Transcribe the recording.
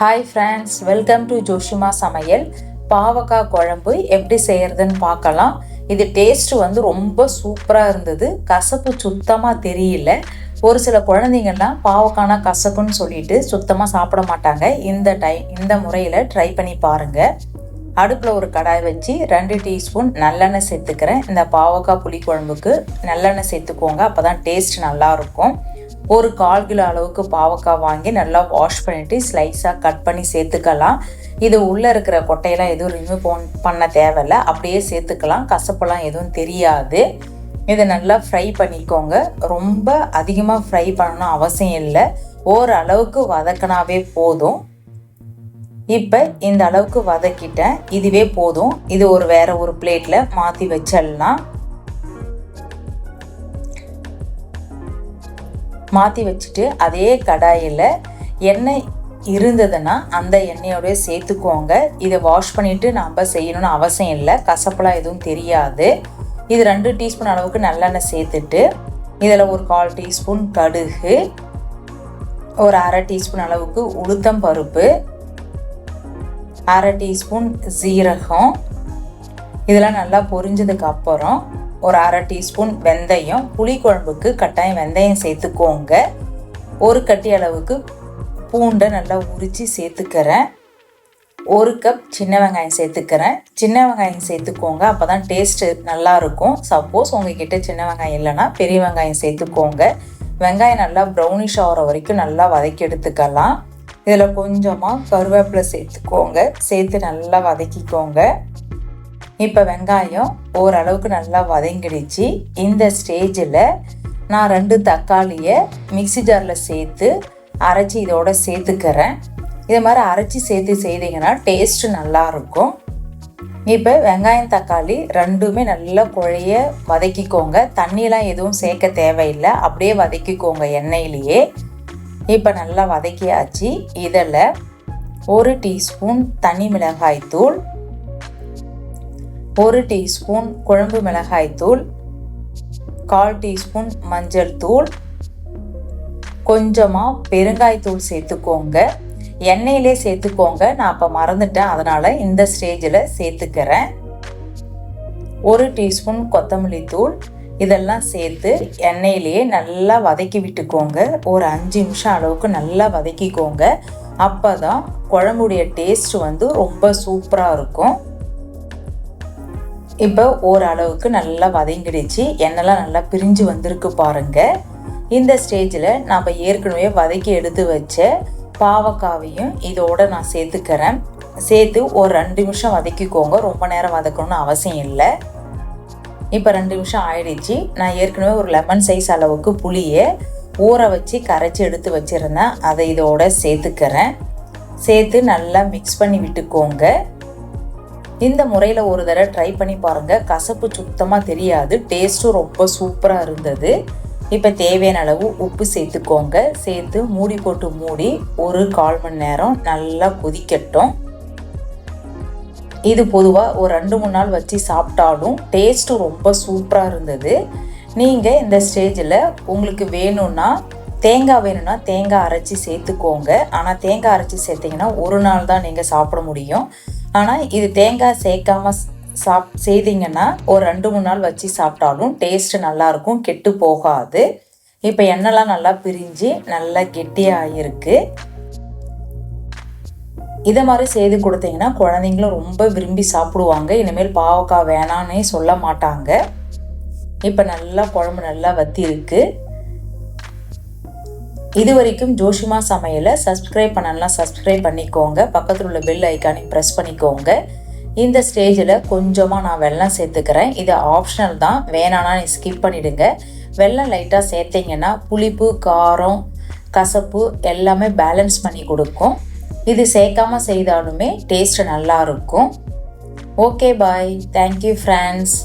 Hi friends welcome to Joshima சமையல் பாவக்காய் குழம்பு எப்படி செய்யறதுன்னு பார்க்கலாம். இது டேஸ்ட் வந்து ரொம்ப சூப்பராக இருந்தது. கசப்பு சுத்தமாக தெரியல. ஒரு சில குழந்தைங்கள்லாம் பாவக்கானா கசப்புன்னு சொல்லிட்டு சுத்தமாக சாப்பிட மாட்டாங்க. இந்த டை இந்த முறையில் ட்ரை பண்ணி பாருங்கள் அடுப்பில் ஒரு கடாய் வச்சு ரெண்டு டீஸ்பூன் நல்லெண்ணெய் சேர்த்துக்கிறேன். இந்த பாவக்காய் புளி குழம்புக்கு நல்லெண்ணெய் சேர்த்துக்கோங்க. அப்போ தான் டேஸ்ட் நல்லாயிருக்கும் ஒரு கால் கிலோ அளவுக்கு பாவக்காய் வாங்கி நல்லா வாஷ் பண்ணிவிட்டு ஸ்லைஸாக கட் பண்ணி சேர்த்துக்கலாம். இது உள்ளே இருக்கிற கொட்டையெல்லாம் எதுவும் ரிமூவ் பண்ண தேவையில்ல. அப்படியே சேர்த்துக்கலாம். கசப்பெல்லாம் எதுவும் தெரியாது. இதை நல்லா ஃப்ரை பண்ணிக்கோங்க. ரொம்ப அதிகமாக ஃப்ரை பண்ணணும் அவசியம் இல்லை. ஓரளவுக்கு வதக்கினாவே போதும். இப்போ இந்த அளவுக்கு வதக்கிட்டேன். இதுவே போதும். இது ஒரு வேற ஒரு பிளேட்டில் மாற்றி வச்சிடலாம். மாற்றி வச்சுட்டு அதே கடாயில் எண்ணெய் இருந்ததுன்னா அந்த எண்ணெயோடய சேர்த்துக்கோங்க. இதை வாஷ் பண்ணிவிட்டு நம்ம செய்யணும்னு அவசியம் இல்லை. கசப்பெலாம் எதுவும் தெரியாது. இது ரெண்டு டீஸ்பூன் அளவுக்கு நல்லெண்ணெய் சேர்த்துட்டு இதில் ஒரு கால் டீஸ்பூன் கடுகு ஒரு அரை டீஸ்பூன் அளவுக்கு உளுத்தம் பருப்பு அரை டீஸ்பூன் சீரகம். இதெல்லாம் நல்லா பொரிஞ்சதுக்கு அப்புறம் ஒரு அரை டீஸ்பூன் வெந்தயம் புளி குழம்புக்கு கட்டாயம் வெந்தயம் சேர்த்துக்கோங்க. ஒரு கட்டி அளவுக்கு பூண்டை நல்லா உரித்து சேர்த்துக்கிறேன். ஒரு கப் சின்ன வெங்காயம் சேர்த்துக்கிறேன். சின்ன வெங்காயம் சேர்த்துக்கோங்க அப்போ தான் டேஸ்ட்டு நல்லாயிருக்கும் சப்போஸ் உங்ககிட்ட சின்ன வெங்காயம் இல்லைன்னா பெரிய வெங்காயம் சேர்த்துக்கோங்க. வெங்காயம் நல்லா ப்ரௌனிஷ் ஆகிற வரைக்கும் நல்லா வதக்கி எடுத்துக்கலாம். இதில் கொஞ்சமாக கருவேப்பிலை சேர்த்துக்கோங்க. சேர்த்து நல்லா வதக்கிக்கோங்க. இப்போ வெங்காயம் ஓரளவுக்கு நல்லா வதங்கிடுச்சு. இந்த ஸ்டேஜில் நான் ரெண்டு தக்காளியை மிக்சி ஜாரில் சேர்த்து அரைச்சி இதோட சேர்த்துக்கிறேன். இதை மாதிரி அரைச்சி சேர்த்து செய்தீங்கன்னா டேஸ்ட்டு நல்லாயிருக்கும் இப்போ வெங்காயம் தக்காளி ரெண்டுமே நல்லா குழைய வதக்கிக்கோங்க. தண்ணியெலாம் எதுவும் சேர்க்க தேவையில்லை. அப்படியே வதக்கிக்கோங்க எண்ணெயிலேயே. இப்போ நல்லா வதக்கியாச்சு. இதில் ஒரு டீஸ்பூன் தனி மிளகாய் தூள் ஒரு டீஸ்பூன் குழம்பு மிளகாய் தூள் கால் டீஸ்பூன் மஞ்சள் தூள். கொஞ்சமாக பெருங்காயத்தூள் சேர்த்துக்கோங்க. எண்ணெயிலே சேர்த்துக்கோங்க. நான் அப்போ மறந்துட்டேன். அதனால் இந்த ஸ்டேஜில் சேர்த்துக்கிறேன். ஒரு டீஸ்பூன் கொத்தமல்லி தூள். இதெல்லாம் சேர்த்து எண்ணெயிலேயே நல்லா வதக்கி விட்டுக்கோங்க. ஒரு அஞ்சு நிமிஷம் அளவுக்கு நல்லா வதக்கிக்கோங்க. அப்போ தான் குழம்புடைய டேஸ்ட் வந்து ரொம்ப சூப்பராக இருக்கும். இப்போ ஓரளவுக்கு நல்லா வதங்கிடுச்சு. எண்ணெய்லாம் நல்லா பிரிஞ்சு வந்திருக்கு பாருங்கள் இந்த ஸ்டேஜில் நம்ம ஏற்கனவே வதக்கி எடுத்து வச்ச பாவக்காவையும் இதோட நான் சேர்த்துக்கிறேன். சேர்த்து ஒரு ரெண்டு நிமிஷம் வதக்கிக்கோங்க. ரொம்ப நேரம் வதக்கணும்னு அவசியம் இல்லை. இப்போ ரெண்டு நிமிஷம் ஆயிடுச்சு. நான் ஏற்கனவே ஒரு லெமன் சைஸ் அளவுக்கு புளியை ஊற வச்சு கரைச்சி எடுத்து வச்சுருந்தேன். அதை இதோட சேர்த்துக்கிறேன். சேர்த்து நல்லா மிக்ஸ் பண்ணி விட்டுக்கோங்க. இந்த முறையில் ஒரு தடவை ட்ரை பண்ணி பாருங்கள் கசப்பு சுத்தமாக தெரியாது. டேஸ்ட்டும் ரொம்ப சூப்பராக இருந்தது. இப்போ தேவையான அளவு உப்பு சேர்த்துக்கோங்க. சேர்த்து மூடி போட்டு மூடி ஒரு கால் மணி நேரம் நல்லா கொதிக்கட்டும். இது பொதுவாக ஒரு ரெண்டு மூணு நாள் வச்சு சாப்பிட்டாலும் டேஸ்ட்டும் ரொம்ப சூப்பராக இருந்தது. நீங்கள் இந்த ஸ்டேஜில் உங்களுக்கு வேணும்னா தேங்காய் வேணும்னா தேங்காய் அரைச்சி சேர்த்துக்கோங்க. ஆனால் தேங்காய் அரைச்சி சேர்த்திங்கன்னா ஒரு நாள் தான் நீங்கள் சாப்பிட முடியும். ஆனால் இது தேங்காய் சேர்க்காம சாப் செய்தீங்கன்னா ஒரு ரெண்டு மூணு நாள் வச்சு சாப்பிட்டாலும் டேஸ்ட்டு நல்லாயிருக்கும் கெட்டு போகாது. இப்போ எண்ணெய்லாம் நல்லா பிரிஞ்சு நல்லா கெட்டியாக இருக்கு இதை மாதிரி செய்து கொடுத்தீங்கன்னா குழந்தைங்களும் ரொம்ப விரும்பி சாப்பிடுவாங்க. இனிமேல் பாவக்காய் வேணான்னே சொல்ல மாட்டாங்க. இப்போ நல்லா குழம்பு நல்லா வத்தி இருக்குது இது வரைக்கும் ஜோஷிமா சமையலை சப்ஸ்கிரைப் பண்ணலாம் சப்ஸ்கிரைப் பண்ணிக்கோங்க. பக்கத்தில் உள்ள பெல் ஐக்கானையும் ப்ரெஸ் பண்ணிக்கோங்க. இந்த ஸ்டேஜில் கொஞ்சமாக நான் வெள்ளம் சேர்த்துக்கிறேன். இது ஆப்ஷனல் தான். வேணான்னா நீ ஸ்கிப் பண்ணிவிடுங்க வெள்ளம் லைட்டாக சேர்த்திங்கன்னா புளிப்பு காரம் கசப்பு எல்லாமே பேலன்ஸ் பண்ணி கொடுக்கும். இது சேர்க்காம செய்தாலுமே டேஸ்ட் நல்லாயிருக்கும் okay bye thank you friends